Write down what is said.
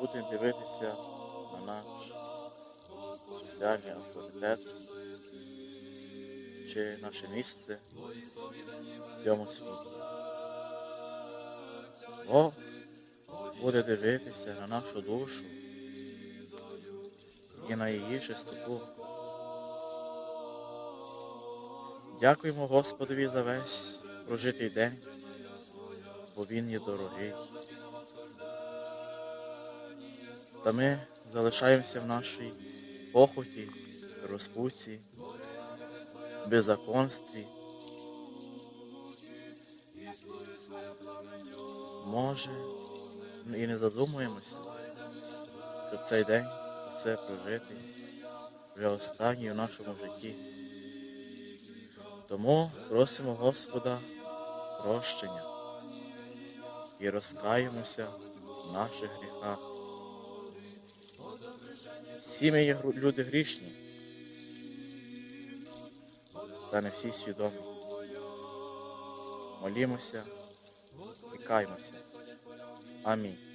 будемо дивитися на наш соціальний авторитет чи наше місце в цьому світі. Бог буде дивитися на нашу душу і на її чистоту. Дякуємо Господові за весь прожитий день, бо Він є дорогий. Та ми залишаємося в нашій похоті, розпусті, беззаконстві. Може, і не задумуємося, що цей день все прожитий, вже останній у нашому житті. Тому просимо Господа прощення і розкаємося в наших гріхах. Всі ми є люди грішні, та не всі свідомі. Молімося і каймося. Амінь.